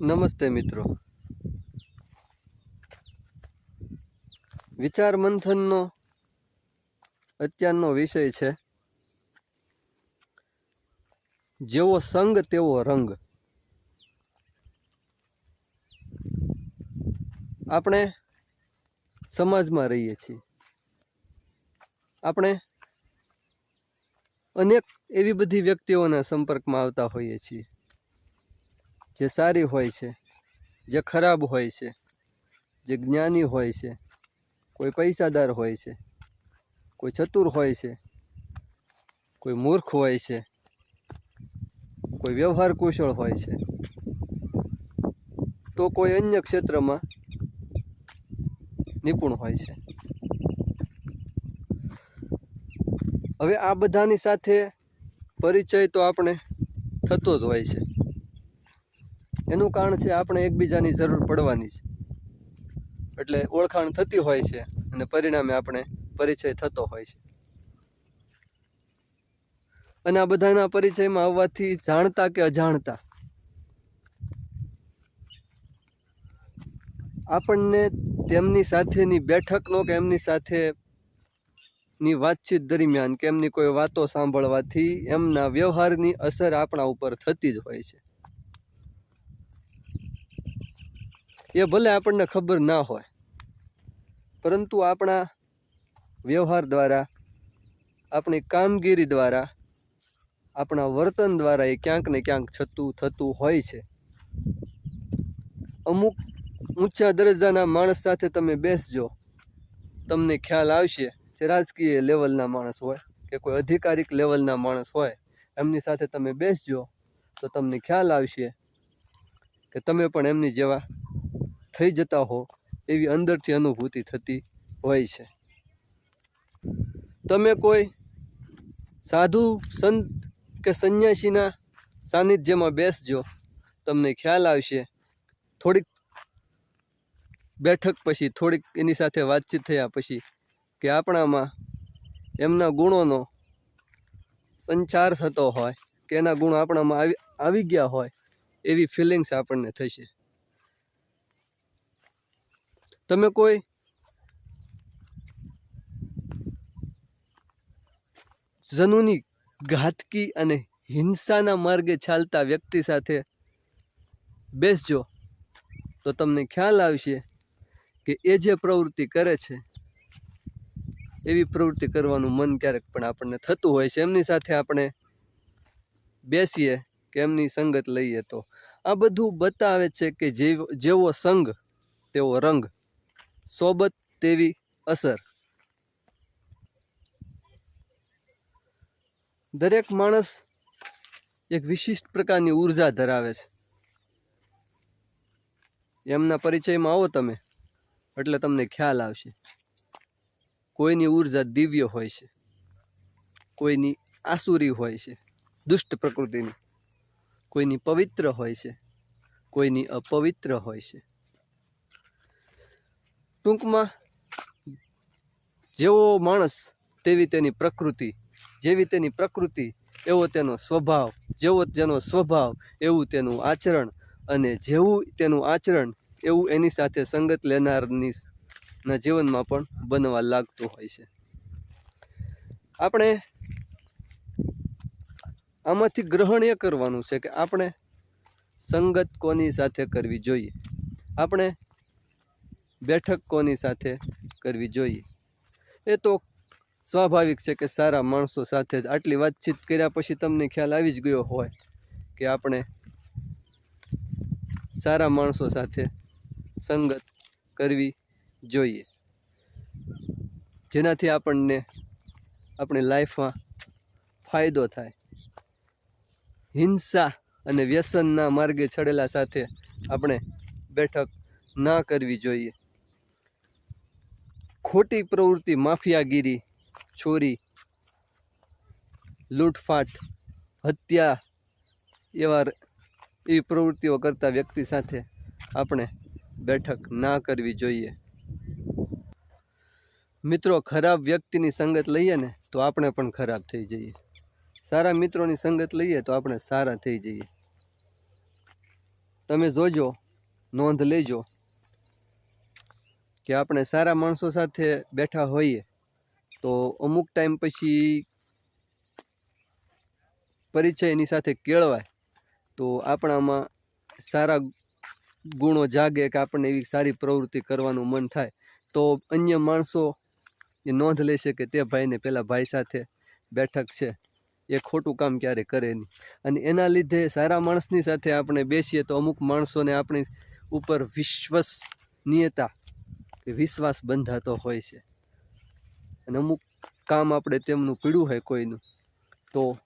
નમસ્તે મિત્રો. વિચાર મંથનનો અત્યારનો વિષય છે. જેવો સંગ તેવો રંગ. આપણે સમાજમાં રહીએ છીએ. આપણે અનેક એવી બધી વ્યક્તિઓના સંપર્કમાં આવતા હોઈએ છીએ. જે સારી હોય છે, જે ખરાબ હોય છે, જે જ્ઞાની હોય છે, કોઈ પૈસાદાર હોય છે, કોઈ ચતુર હોય છે, કોઈ મૂર્ખ હોય છે, કોઈ વ્યવહાર કુશળ હોય છે, તો કોઈ અન્ય ક્ષેત્રમાં નિપુણ હોય છે. હવે આ બધાની સાથે પરિચય તો આપણે થતો જ હોય છે. એનું કારણ છે આપણે એકબીજાની જરૂર પડવાની છે. એટલે ઓળખાણ થતી હોય છે અને પરિણામે આપણે પરિચય થતો હોય છે. અને આ બધાના પરિચયમાં આવવાથી જાણતા કે અજાણતા? આપણને તેમની સાથેની બેઠકનો કે એમની સાથે ની વાતચીત દરમિયાન કે એમની કોઈ વાતો સાંભળવાથી એમના વ્યવહારની અસર આપણા ઉપર થતી જ હોય છે. એ ભલે આપણને ખબર ના હોય, પરંતુ આપણા વ્યવહાર દ્વારા, આપણી કામગીરી દ્વારા, આપણા વર્તન દ્વારા એ ક્યાંક ને ક્યાંક છતું થતું હોય છે. અમુક ઊંચા દરજ્જાના માણસ સાથે તમે બેસજો, તમને ખ્યાલ આવશે જે રાજકીય લેવલના માણસ હોય કે કોઈ અધિકારિક લેવલના માણસ હોય, એમની સાથે તમે બેસજો તો તમને ખ્યાલ આવશે કે તમે પણ એમની જેવા થઈ જતા હો એવી અંદરથી અનુભૂતિ થતી હોય છે. તમે કોઈ સાધુ, સંત કે સંન્યાસીના સાનિધ્યમાં બેસજો, તમને ખ્યાલ આવશે. થોડીક બેઠક પછી, થોડીક એની સાથે વાતચીત થયા પછી કે આપણામાં એમના ગુણોનો સંચાર થતો હોય કે એના ગુણો આપણામાં આવી આવી ગયા હોય એવી ફિલિંગ્સ આપણને થશે. તમે કોઈ? જનૂની ઘાતકી અને હિંસાના માર્ગે ચાલતા વ્યક્તિ સાથે બેસજો. તો તમને ખ્યાલ આવશે કે એ જે પ્રવૃત્તિ કરે છે, એવી પ્રવૃત્તિ કરવાનું મન ક્યારેક પણ આપણને થતું હોય છે. એમની સાથે આપણે બેસીએ કે એમની સંગત લઈએ તો. આ બધું બતાવે છે કે જેવો સંગ, તેવો રંગ. સોબત તેવી અસર. દરેક માણસ એક વિશિષ્ટ પ્રકારની ઊર્જા ધરાવે છે. એમના પરિચયમાં આવો તમે, એટલે તમને ખ્યાલ આવશે. કોઈની ઊર્જા દિવ્ય હોય છે, કોઈની આસુરી હોય છે, દુષ્ટ પ્રકૃતિની. કોઈની પવિત્ર હોય છે, કોઈની અપવિત્ર હોય છે. ટૂંકમાં જેવો માણસ તેવી તેની પ્રકૃતિ, જેવી તેની પ્રકૃતિ, એવો તેનો સ્વભાવ, જેવો તેનો સ્વભાવ, એવું તેનું આચરણ અને જેવું તેનું આચરણ, એવું એની સાથે સંગત લેનારની ના જીવનમાં પણ બનવા લાગતું હોય છે. આપણે આમાંથી ગ્રહણ એ કરવાનું છે કે આપણે સંગત કોની સાથે કરવી જોઈએ? આપણે બેઠક કોની સાથે કરવી જોઈએ? એ તો સ્વાભાવિક છે કે સારા માણસો સાથે જ આટલી વાતચીત કર્યા પછી તમને ખ્યાલ આવી જ ગયો હોય કે આપણે સારા માણસો સાથે સંગત કરવી જોઈએ. જેનાથી આપણને, આપણી લાઈફમાં ફાયદો થાય. હિંસા અને વ્યસનના માર્ગે છડેલા સાથે આપણે બેઠક ના કરવી જોઈએ. ખોટી પ્રવૃત્તિ, માફિયાગીરી, ચોરી, લૂંટફાટ, હત્યા એવા એવી પ્રવૃત્તિઓ કરતા વ્યક્તિ સાથે આપણે બેઠક ના કરવી જોઈએ. મિત્રો, ખરાબ વ્યક્તિની સંગત લઈએ ને, તો આપણે પણ ખરાબ થઈ જઈએ. સારા મિત્રોની સંગત લઈએ, તો આપણે સારા થઈ જઈએ. તમે જોજો, નોંધ લેજો કે આપણે સારા માણસો સાથે બેઠા હોઈએ, તો અમુક ટાઈમ પછી પરિચય એની સાથે કેળવાય. તો આપણામાં સારા ગુણો જાગે કે આપણને એવી સારી પ્રવૃત્તિ કરવાનું મન થાય, તો અન્ય માણસો એ નોંધ લેશે કે તે ભાઈને પેલા ભાઈ સાથે બેઠક છે. એ ખોટું કામ ક્યારે કરે નહીં. અને એના લીધે સારા માણસની સાથે આપણે બેસીએ તો અમુક માણસોને આપણી ઉપર વિશ્વસનીયતા વિશ્વાસ બંધાતો હોય છે. અને અમુક કામ આપણે તેમનું પીડ્યું હોય કોઈનું, તો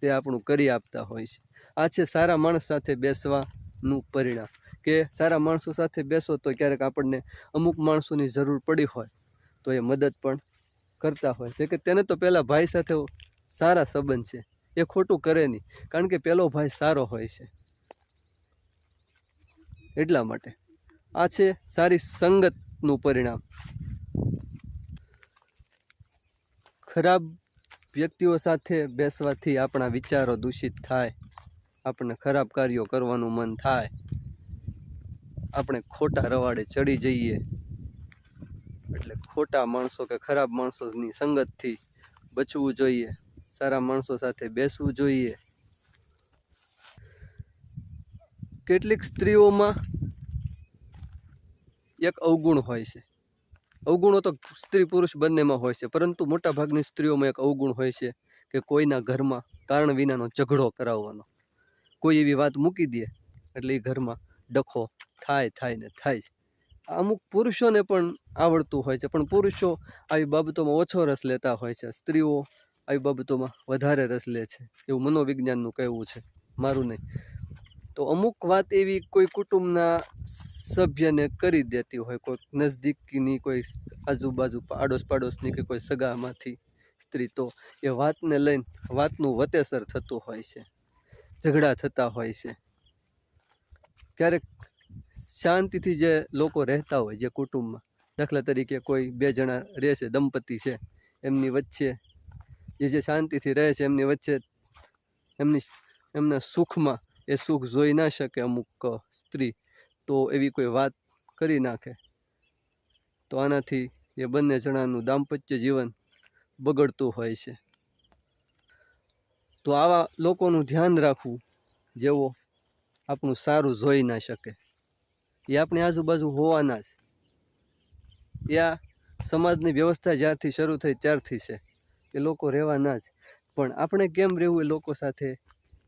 તે આપણું કરી આપતા હોય છે. આ છે સારા માણસ સાથે બેસવાનું પરિણામ. કે સારા માણસો સાથે બેસો તો ક્યારેક આપણને અમુક માણસોની જરૂર પડી હોય, તો એ મદદ પણ કરતા હોય છે. કે તેને તો પહેલાં ભાઈ સાથે સારા સંબંધ છે, એ ખોટું કરે નહીં. કારણ કે પહેલો ભાઈ સારો હોય છે. એટલા માટે આ છે સારી સંગતનું પરિણામ. ખરાબ વ્યક્તિઓ સાથે બેસવાથી આપણા વિચારો દૂષિત થાય. આપણને ખરાબ કાર્યો કરવાનું મન થાય. આપણે ખોટા રવાડે ચડી જઈએ. એટલે ખોટા માણસો કે ખરાબ માણસોની સંગતથી બચવું જોઈએ. સારા માણસો સાથે બેસવું જોઈએ. કેટલીક સ્ત્રીઓમાં એક અવગુણ હોય છે. અવગુણો તો સ્ત્રી પુરુષ બંનેમાં હોય છે, પરંતુ મોટાભાગની સ્ત્રીઓમાં એક અવગુણ હોય છે કે કોઈના ઘરમાં કારણ વિનાનો ઝઘડો કરાવવાનો. કોઈ એવી વાત મૂકી દે, એટલે એ ઘરમાં ડખો થાય થાય ને થાય અમુક પુરુષોને પણ આવડતું હોય છે, પણ પુરુષો આવી બાબતોમાં ઓછો રસ લેતા હોય છે. સ્ત્રીઓ આવી બાબતોમાં વધારે રસ લે છે, એવું મનોવિજ્ઞાનનું કહેવું છે. મારું નહીં. તો અમુક વાત એવી કોઈ કુટુંબના સભ્યને કરી દેતી હોય, કોઈક નજદીકની, કોઈ આજુબાજુ આડોશ પાડોશની કે કોઈ સગામાંથી સ્ત્રી, તો એ વાતને લઈને વાતનું વતેસર થતું હોય છે, ઝઘડા થતા હોય છે. ક્યારેક શાંતિથી જે લોકો રહેતા હોય, જે કુટુંબમાં, દાખલા તરીકે કોઈ બે જણા રહે છે, દંપતી છે, એમની વચ્ચે એ જે શાંતિથી રહે છે, એમની વચ્ચે એમની એમના સુખમાં એ સુખ જોઈ ના શકે અમુક સ્ત્રી તો એવી કોઈ વાત કરી નાખે. તો આનાથી એ બંને જણાનું દાંપત્ય જીવન બગડતું હોય છે. તો આવા લોકોનું ધ્યાન રાખવું જેવો આપણું સારું જોઈ ના શકે. એ આપણી આજુબાજુ હોવાના જ. એ આ સમાજની વ્યવસ્થા જ્યારથી શરૂ થઈ ત્યારથી છે. એ લોકો રહેવાના જ. પણ આપણે કેમ રહેવું એ લોકો સાથે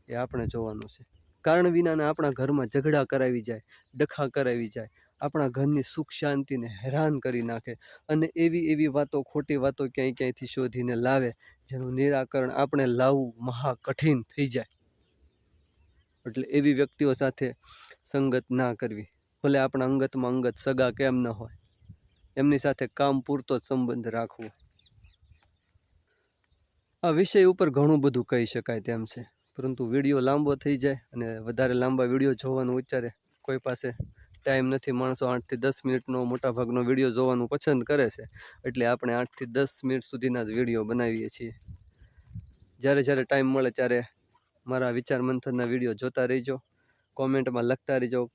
એ આપણે જોવાનું છે. કારણ વિનાના આપણા ઘરમાં ઝઘડા કરાવી જાય, ડખા કરાવી જાય, આપણા ઘરની સુખ શાંતિને હેરાન કરી નાખે અને એવી એવી વાતો, ખોટી વાતો ક્યાંય ક્યાંયથી શોધીને લાવે જેનું નિરાકરણ આપણે લાવવું મહા કઠિન થઈ જાય. એટલે એવી વ્યક્તિઓ સાથે સંગત ના કરવી. ભલે આપણા અંગતમાં અંગત સગા કેમ ન હોય, એમની સાથે કામ પૂરતો જ સંબંધ રાખવો. આ વિષય ઉપર ઘણું બધું કહી શકાય તેમ છે. પરંતુ વીડિયો લાંબો થઈ જાય અને વધારે લાંબા વીડિયો જોવાનું વિચારે. કોઈ પાસે ટાઈમ નથી, માણસો આઠથી દસ મિનિટનો મોટા ભાગનો વીડિયો જોવાનું પસંદ કરે છે. એટલે આપણે આઠથી દસ મિનિટ સુધીના જ વીડિયો બનાવીએ છીએ. જ્યારે જ્યારે ટાઈમ મળે ત્યારે મારા વિચાર મંથનના વીડિયો જોતા રહીજો. કોમેન્ટમાં લખતા રહીજો,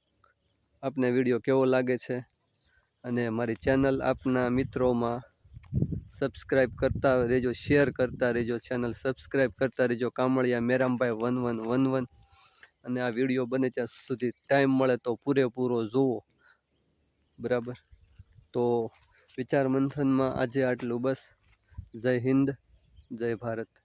આપને વીડિયો કેવો લાગે છે? અને મારી ચેનલ આપના મિત્રોમાં સબસ્ક્રાઈબ કરતા રહેજો, શેર કરતા રહેજો, ચેનલ સબસ્ક્રાઈબ કરતા રહેજો. Kamaliya Merambhai one one one one. અને આ વીડિયો બને ત્યાં સુધી ટાઈમ મળે તો પૂરેપૂરો જુઓ. બરાબર? તો વિચાર મંથનમાં આજે આટલું બસ. જય હિન્દ, જય ભારત.